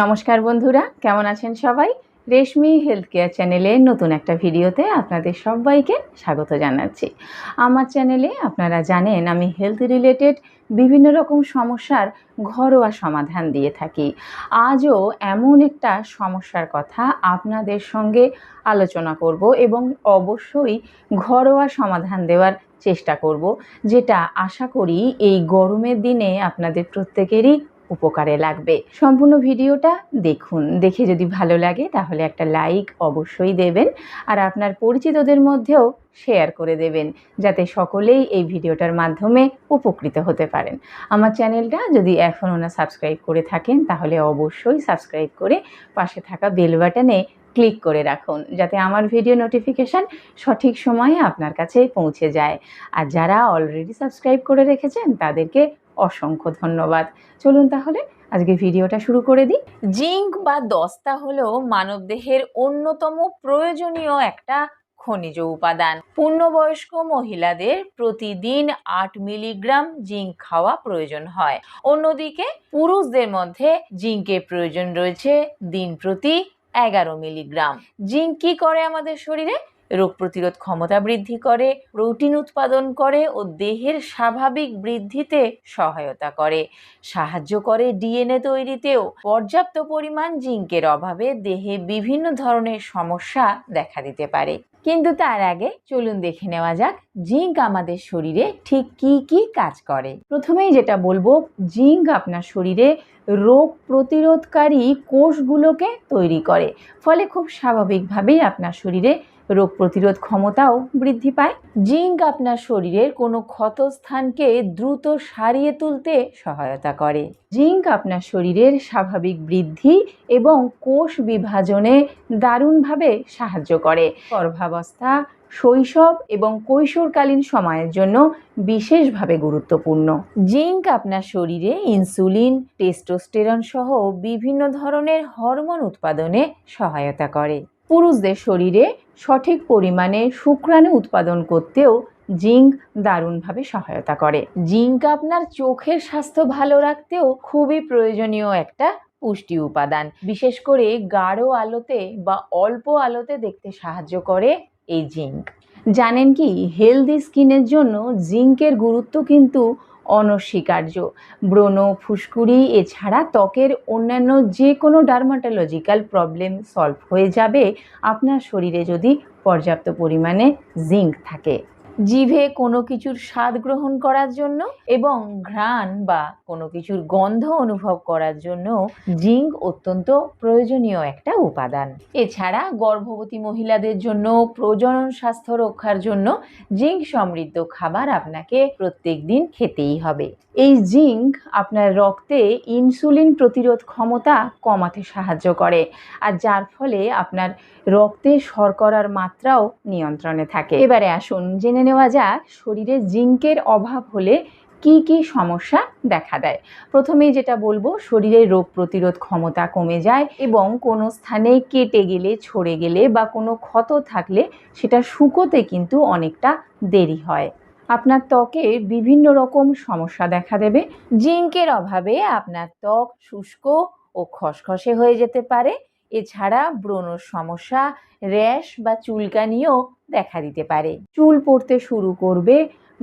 নমস্কার বন্ধুরা, কেমন আছেন সবাই? রেশমি হেলথ কেয়ার চ্যানেলের নতুন একটা ভিডিওতে আপনাদের সবাইকে স্বাগত জানাচ্ছি। আমার চ্যানেলে আপনারা জানেন, আমি হেলথ রিলেটেড বিভিন্ন রকম সমস্যার ঘরোয়া সমাধান দিয়ে থাকি। আজও এমন একটা সমস্যার কথা আপনাদের সঙ্গে আলোচনা করব এবং অবশ্যই ঘরোয়া সমাধান দেওয়ার চেষ্টা করব, যেটা আশা করি এই গরমের দিনে আপনাদের প্রত্যেকেরই উপকারে লাগবে। সম্পূর্ণ ভিডিওটা দেখুন। দেখে যদি ভালো লাগে তাহলে একটা লাইক অবশ্যই দেবেন আর আপনার পরিচিতদের মধ্যেও শেয়ার করে দেবেন যাতে সকলেই এই ভিডিওটার মাধ্যমে উপকৃত হতে পারেন। আমার চ্যানেলটা যদি এখনও না সাবস্ক্রাইব করে থাকেন তাহলে অবশ্যই সাবস্ক্রাইব করে পাশে থাকা বেল বাটনে ক্লিক করে রাখুন যাতে আমার ভিডিও নোটিফিকেশান সঠিক সময়ে আপনার কাছে পৌঁছে যায়। আর যারা অলরেডি সাবস্ক্রাইব করে রেখেছেন তাদেরকে অসংখ্য ধন্যবাদ। চলুন তাহলে আজকে ভিডিওটা শুরু করে দিই। জিঙ্ক বা দস্তা হলো মানবদেহের অন্যতম প্রয়োজনীয় একটা খনিজ উপাদান। পূর্ণবয়স্ক মহিলাদের প্রতিদিন আট মিলিগ্রাম জিঙ্ক খাওয়া প্রয়োজন হয়। অন্যদিকে পুরুষদের মধ্যে জিঙ্কের প্রয়োজন রয়েছে দিন প্রতি এগারো মিলিগ্রাম। জিঙ্ক কি করে আমাদের শরীরে? রোগ প্রতিরোধ ক্ষমতা বৃদ্ধি করে, প্রোটিন উৎপাদন করে ও দেহের স্বাভাবিক বৃদ্ধিতে সহায়তা করে। সাহায্য করে ডিএনএ তৈরিতেও পর্যাপ্ত পরিমাণ জিঙ্কের অভাবে দেহে বিভিন্ন ধরনের সমস্যা দেখা দিতে পারে। কিন্তু তার আগে চলুন দেখে নেওয়া যাক, জিঙ্ক আমাদের শরীরে ঠিক কি কি কাজ করে। প্রথমেই যেটা বলব, জিঙ্ক আপনার শরীরে রোগ প্রতিরোধকারী কোষগুলোকে তৈরি করে। ফলে খুব স্বাভাবিকভাবেই আপনার শরীরে রোগ প্রতিরোধ ক্ষমতাও বৃদ্ধি পায়। জিঙ্ক আপনার শরীরের কোনো ক্ষতস্থানকে দ্রুত সারিয়ে তুলতে সহায়তা করে। জিঙ্ক আপনার শরীরের স্বাভাবিক বৃদ্ধি এবং কোষ বিভাজনে দারুণভাবে সাহায্য করে। গর্ভাবস্থা শৈশব এবং কৈশোরকালীন সময়ের জন্য বিশেষভাবে গুরুত্বপূর্ণ। জিঙ্ক আপনার শরীরে ইনসুলিন, টেস্টোস্টেরন সহ বিভিন্ন ধরনের হরমোন উৎপাদনে সহায়তা করে। পুরুষদের শরীরে সঠিক পরিমাণে শুক্রাণু উৎপাদন করতেও জিঙ্ক দারুণভাবে সহায়তা করে। জিঙ্ক আপনার চোখের স্বাস্থ্য ভালো রাখতেও খুবই প্রয়োজনীয় একটা পুষ্টি উপাদান। বিশেষ করে গাঢ় আলোতে বা অল্প আলোতে দেখতে সাহায্য করে এই জিঙ্ক। জানেন কি, হেলদি স্কিনের জন্য জিঙ্কের গুরুত্ব কিন্তু অনস্বীকার্য। ব্রণ, ফুসকুড়ি, এছাড়া ত্বকের অন্যান্য যে কোনো ডার্মাটোলজিক্যাল প্রবলেম সলভ হয়ে যাবে। আপনার শরীরে যদি পর্যাপ্ত পরিমাণে জিঙ্ক থাকে। জিভে কোনো কিছুর স্বাদ গ্রহণ করার জন্য এবং ঘ্রাণ বা কোনো কিছুর গন্ধ অনুভব করার জন্য জিঙ্ক অত্যন্ত প্রয়োজনীয় একটা উপাদান। এছাড়া গর্ভবতী মহিলাদের জন্য প্রজনন স্বাস্থ্য রক্ষার জন্য জিঙ্ক সমৃদ্ধ খাবার আপনাকে প্রত্যেক দিন খেতেই হবে। এই জিঙ্ক আপনার রক্তে ইনসুলিন প্রতিরোধ ক্ষমতা কমাতে সাহায্য করে আর যার ফলে আপনার রক্তে শর্করার মাত্রাও নিয়ন্ত্রণে থাকে। এবারে আসুন জেনে নেওয়া যাক, শরীরে জিঙ্কের অভাব হলে কি কি সমস্যা দেখা দেয়। প্রথমেই যেটা বলব, শরীরে রোগ প্রতিরোধ ক্ষমতা কমে যায় এবং কোনো স্থানে কেটে গেলে, ছড়ে গেলে বা কোনো ক্ষত থাকলে সেটা শুকোতে কিন্তু অনেকটা দেরি হয়। আপনার ত্বকে বিভিন্ন রকম সমস্যা দেখা দেবে। জিঙ্কের অভাবে আপনার ত্বক শুষ্ক ও খসখসে হয়ে যেতে পারে। এছাড়া ব্রণর সমস্যা, র্যাশ বা চুলকানিও দেখা দিতে পারে। চুল পড়তে শুরু করবে,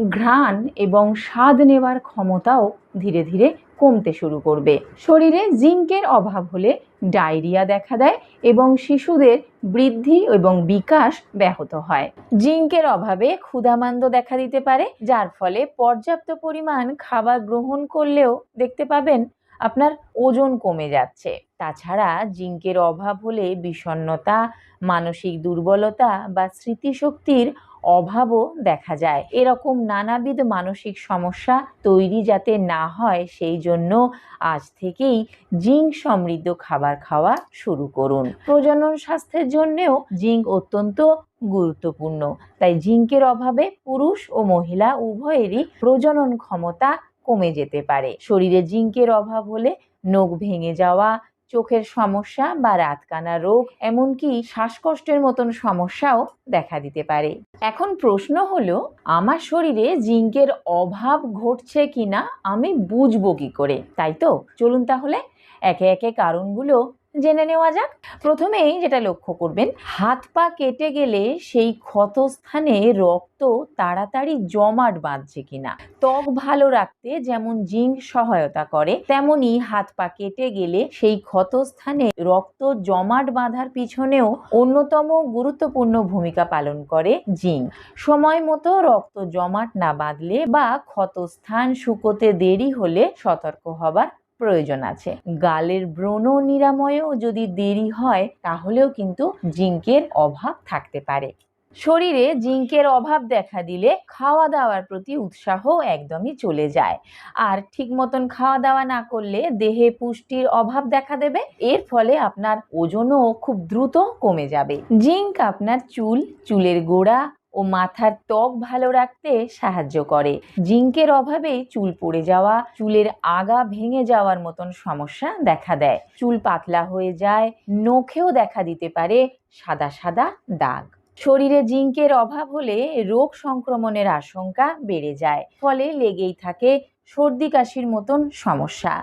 ঘ্রাণ এবং স্বাদ নেওয়ার ক্ষমতাও ধীরে ধীরে কমতে শুরু করবে। শরীরে জিঙ্কের অভাব হলে ডায়রিয়া দেখা দেয় এবং শিশুদের বৃদ্ধি এবং বিকাশ ব্যাহত হয়। জিঙ্কের অভাবে ক্ষুধামান্দ দেখা দিতে পারে, যার ফলে পর্যাপ্ত পরিমাণ খাবার গ্রহণ করলেও দেখতে পাবেন আপনার ওজন কমে যাচ্ছে। তাছাড়া জিঙ্কের অভাব হলে বিষণ্ণতা, মানসিক দুর্বলতা বা স্মৃতিশক্তির অভাবও দেখা যায়। এরকম নানাবিধ মানসিক সমস্যা তৈরি যাতে না হয়, সেই জন্য আজ থেকেই জিঙ্ক সমৃদ্ধ খাবার খাওয়া শুরু করুন। প্রজনন স্বাস্থ্যের জন্যেও জিঙ্ক অত্যন্ত গুরুত্বপূর্ণ। তাই জিঙ্কের অভাবে পুরুষ ও মহিলা উভয়েরই প্রজনন ক্ষমতা কমে যেতে পারে। শরীরে জিঙ্কের অভাব হলে নখ ভেঙে যাওয়া, চোখের সমস্যা বা রাতকানা রোগ, এমনকি শ্বাসকষ্টের মতন সমস্যাও দেখা দিতে পারে। এখন প্রশ্ন হলো, আমার শরীরে জিঙ্কের অভাব ঘটছে কিনা আমি বুঝব কি করে? তাই তো? চলুন তাহলে একে একে কারণগুলো জেনে নেওয়া যাক। প্রথমেই যেটা লক্ষ্য করবেন, হাত পা কেটে গেলে সেই ক্ষতস্থানে রক্ত তাড়াতাড়ি জমাট বাঁধছে কিনা। ত্বক ভালো রাখতে যেমন জিঙ্ক সহায়তা করে, তেমনি হাত পা কেটে গেলে সেই ক্ষতস্থানে রক্ত জমাট বাঁধার পিছনেও অন্যতম গুরুত্বপূর্ণ ভূমিকা পালন করে জিঙ্ক। সময় মতো রক্ত জমাট না বাঁধলে বা ক্ষতস্থান শুকোতে দেরি হলে সতর্ক হবার প্রয়োজন আছে। গালের ব্রণ নিরাময়েও যদি দেরি হয়, তাহলেও কিন্তু জিঙ্কের অভাব থাকতে পারে। শরীরে জিঙ্কের অভাব দেখা দিলে খাওয়া দাওয়ার প্রতি উৎসাহ একদমই চলে যায়। আর ঠিক মতন খাওয়া দাওয়া না করলে দেহে পুষ্টির অভাব দেখা দেবে। এর ফলে আপনার ওজনও খুব দ্রুত কমে যাবে। জিঙ্ক আপনার চুল, চুলের গোড়া ও মাথার ত্বক ভালো রাখতে সাহায্য করে। জিঙ্কের অভাবে চুল পড়ে যাওয়া, চুলের আগা ভেঙে যাওয়ার মতন সমস্যা দেখা দেয়। চুল পাতলা হয়ে যায়, নখেও দেখা দিতে পারে সাদা সাদা দাগ। শরীরে জিঙ্কের অভাব হলে রোগ সংক্রমণের আশঙ্কা বেড়ে যায়, ফলে লেগেই থাকে সর্দি কাশির মতন সমস্যা।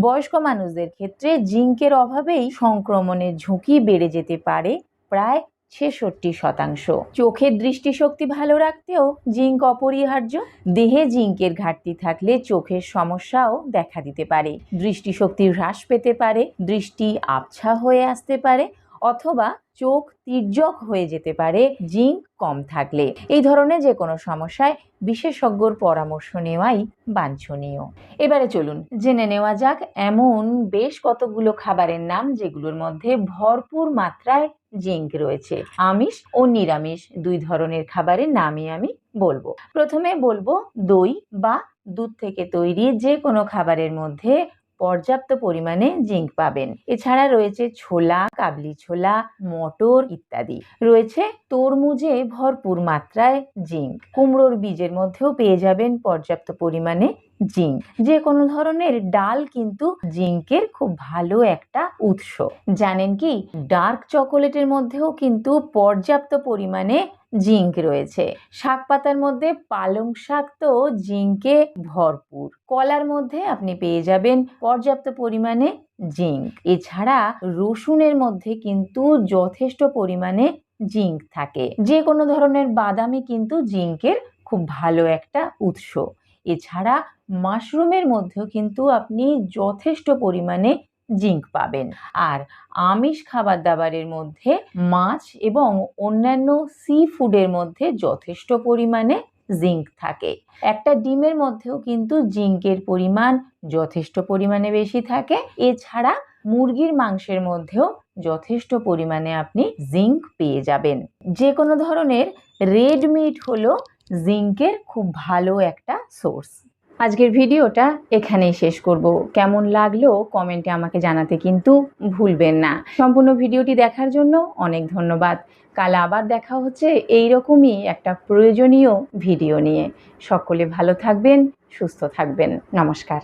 বয়স্ক মানুষদের ক্ষেত্রে জিঙ্কের অভাবেই সংক্রমণের ঝুঁকি বেড়ে যেতে পারে প্রায় ছেষট্টি শতাংশ। চোখের দৃষ্টিশক্তি ভালো রাখতেও জিঙ্ক অপরিহার্য। দেহে জিঙ্কের ঘাটতি থাকলে চোখের সমস্যাও দেখা দিতে পারে। দৃষ্টিশক্তি হ্রাস পেতে পারে, দৃষ্টি আবছা হয়ে আসতে পারে, অথবা চোখ তির্যক হয়ে যেতে পারে, জিঙ্ক কম থাকলে। এই ধরনের যে কোনো সমস্যায় বিশেষজ্ঞর পরামর্শ নেওয়াই বাঞ্ছনীয়। এবারে চলুন, জেনে নেওয়া যাক এমন বেশ কতগুলো খাবারের নাম যেগুলোর মধ্যে ভরপুর মাত্রায় জিঙ্ক রয়েছে। আমিষ ও নিরামিষ, দুই ধরনের খাবারের নামই আমি বলব। প্রথমে বলব দই বা দুধ থেকে তৈরি যে কোনো খাবারের মধ্যে পর্যাপ্ত পরিমাণে জিঙ্ক পাবেন। এছাড়া রয়েছে ছোলা, কাবলি ছোলা, মটর ইত্যাদি। রয়েছে তরমুজে ভরপুর মাত্রায় জিঙ্ক। কুমড়োর বীজের মধ্যেও পেয়ে যাবেন পর্যাপ্ত পরিমাণে জিঙ্ক। যে কোনো ধরনের ডাল কিন্তু জিঙ্কের খুব ভালো একটা উৎস। জানেন কি, ডার্ক চকোলেটের মধ্যেও কিন্তু পর্যাপ্ত পরিমাণে জিঙ্ক রয়েছে। শাক পাতার মধ্যে পালং শাক তো জিঙ্কে ভরপুর। কলার মধ্যে আপনি পেয়ে যাবেন পর্যাপ্ত পরিমাণে জিঙ্ক। এছাড়া রসুনের মধ্যে কিন্তু যথেষ্ট পরিমাণে জিঙ্ক থাকে। যে কোনো ধরনের বাদামই কিন্তু জিঙ্কের খুব ভালো একটা উৎস। এছাড়া মাশরুমের মধ্যেও কিন্তু আপনি যথেষ্ট পরিমাণে জিঙ্ক পাবেন। আর আমিষ খাবার দাবারের মধ্যে মাছ এবং অন্যান্য সি ফুডের মধ্যে যথেষ্ট পরিমাণে জিঙ্ক থাকে। একটা ডিমের মধ্যেও কিন্তু জিঙ্কের পরিমাণ যথেষ্ট পরিমাণে বেশি থাকে। এছাড়া মুরগির মাংসের মধ্যেও যথেষ্ট পরিমাণে আপনি জিঙ্ক পেয়ে যাবেন। যে কোনো ধরনের রেড মিট হলো জিঙ্কের খুব ভালো একটা সোর্স। আজকের ভিডিওটা এখানেই শেষ করব। কেমন লাগল কমেন্টে আমাকে জানাতে কিন্তু ভুলবেন না। সম্পূর্ণ ভিডিওটি দেখার জন্য অনেক ধন্যবাদ। কাল আবার দেখা হচ্ছে এই রকমই একটা প্রয়োজনীয় ভিডিও নিয়ে। সকলে ভালো থাকবেন, সুস্থ থাকবেন। নমস্কার।